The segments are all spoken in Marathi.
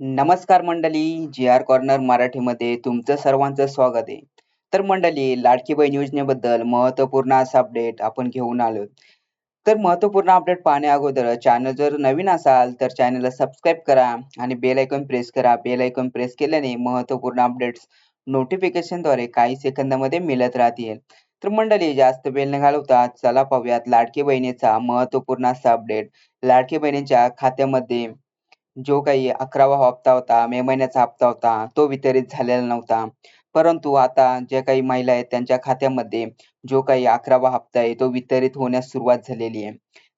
नमस्कार मंडळी जी आर कॉर्नर मराठीमध्ये तुमचं सर्वांचं स्वागत आहे. तर मंडळी लाडकी बहीण योजनेबद्दल महत्त्वपूर्ण असा अपडेट आपण घेऊन आलो तर महत्त्वपूर्ण अपडेट पाहण्या अगोदर चॅनल जर नवीन असाल तर चॅनलला सबस्क्राईब करा आणि बेल आयकॉन प्रेस करा. बेल आयकॉन प्रेस केल्याने महत्त्वपूर्ण अपडेट्स नोटिफिकेशनद्वारे काही सेकंदामध्ये मिळत राहतील. तर मंडळी जास्त वेळ न घालवता चला पाहूयात लाडकी बहिणीचा महत्त्वपूर्ण असा अपडेट लाडकी बहिणीच्या खात्यामध्ये जो काही अकरावा हप्ता होता मे महिन्याचा हप्ता होता तो वितरित झालेला नव्हता. परंतु आता ज्या काही महिला आहेत त्यांच्या खात्यामध्ये जो काही अकरावा हप्ता आहे तो वितरित होण्यास सुरुवात झालेली आहे.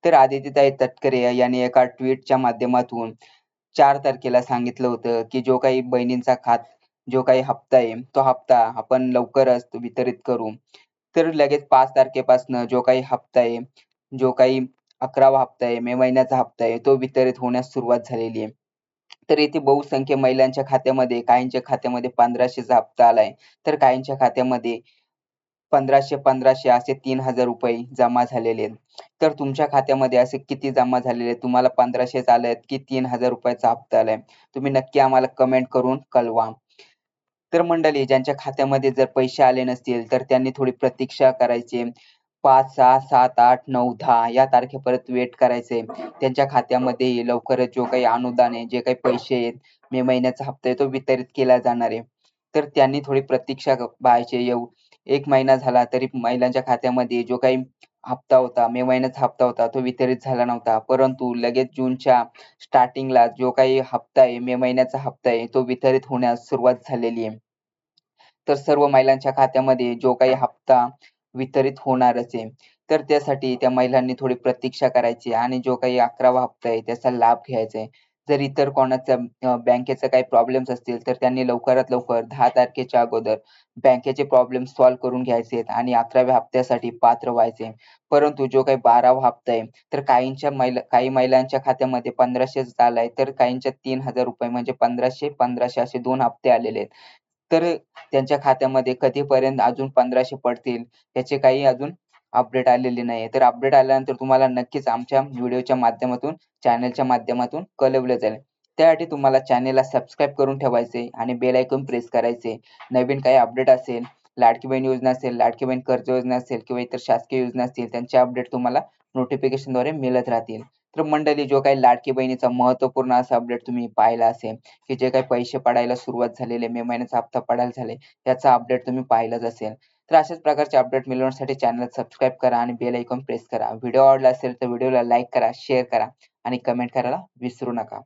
तर आदित्यताई तटकरे यांनी एका ट्विटच्या माध्यमातून चार तारखेला सांगितलं होतं की जो काही बहिणींचा खात जो काही हप्ता आहे तो हप्ता आपण लवकरच वितरित करू. तर लगेच पाच तारखेपासून जो काही हप्ता आहे जो काही अकरावा हप्ता आहे मे महिन्याचा हप्ता आहे तो वितरित होण्यास सुरुवात झालेली आहे. तर येथे बहुसंख्य महिलांच्या खात्यामध्ये काहींच्या खात्यामध्ये पंधराशेचा हप्ता आलाय तर काहींच्या खात्यामध्ये पंधराशे पंधराशे असे तीन हजार रुपये जमा झालेले आहेत. तर तुमच्या खात्यामध्ये असे किती जमा झालेले आहेत? तुम्हाला पंधराशेच आलेत की तीन हजार रुपयाचा हप्ता आलाय तुम्ही नक्की आम्हाला कमेंट करून कळवा. तर मंडळी ज्यांच्या खात्यामध्ये जर पैसे आले नसतील तर त्यांनी थोडी प्रतीक्षा करायची पाच सहा सात आठ नऊ दहा या तारखेपर्यंत वेट करायचे त्यांच्या खात्यामध्ये लवकरच जो काही अनुदान आहे जे काही पैसे आहेत मे महिन्याचा हप्ता आहे तो वितरित केला जाणार आहे. तर त्यांनी थोडी प्रतीक्षा पाहायची येऊ एक महिना झाला तरी महिलांच्या खात्यामध्ये जो काही हप्ता होता मे महिन्याचा हप्ता होता तो वितरित झाला नव्हता. परंतु लगेच जूनच्या स्टार्टिंगला जो काही हप्ता आहे मे महिन्याचा हप्ता आहे तो वितरित होण्यास सुरुवात झालेली आहे. तर सर्व महिलांच्या खात्यामध्ये जो काही हप्ता वितरित होणारच आहे. तर त्यासाठी त्या महिलांनी थोडी प्रतीक्षा करायची आणि जो काही अकरावा हप्ता आहे त्याचा लाभ घ्यायचा आहे. जर इतर कोणाचा बँकेचा काही प्रॉब्लेम्स असतील तर त्यांनी लवकरात लवकर दहा तारखेच्या अगोदर बँकेचे प्रॉब्लेम सॉल्व्ह करून घ्यायचे आहेत आणि अकराव्या हप्त्यासाठी पात्र व्हायचे परंतु जो काही बारावा हप्ता आहे तर काहींच्या महिला काही महिलांच्या खात्यामध्ये पंधराशेच आलाय तर काहींच्या तीन हजार रुपये म्हणजे पंधराशे पंधराशे असे दोन हप्ते आलेले आहेत. तर त्यांच्या खात्यामध्ये कधीपर्यंत अजून पंधराशे पडतील याचे काही अजून अपडेट आलेले नाही तर अपडेट आल्यानंतर तुम्हाला नक्कीच आमच्या व्हिडिओच्या माध्यमातून चॅनलच्या माध्यमातून कळवलं जाईल. त्यासाठी तुम्हाला चॅनेलला सबस्क्राईब करून ठेवायचे आणि बेल आयकॉन प्रेस करायचे. नवीन काही अपडेट असेल लाडकी बहीण योजना असेल लाडकी बहीण कर्ज योजना असेल किंवा इतर शासकीय योजना असतील त्यांचे अपडेट तुम्हाला नोटिफिकेशनद्वारे मिळत राहतील. तर मंडळी जो काही लाडकी बहिणीचा महत्त्वपूर्ण असा अपडेट तुम्ही पाहिला असेल की जे काही पैसे पडायला सुरुवात झालेले मे महिन्याचा हप्ता पडायला झाले याचा अपडेट तुम्ही पाहिलाच असेल. तर अशाच प्रकारचे अपडेट मिळवण्यासाठी चॅनल सबस्क्राईब करा आणि बेल आयकॉन प्रेस करा. व्हिडिओ आवडला असेल तर व्हिडिओला लाईक करा शेअर करा आणि कमेंट करायला विसरू नका.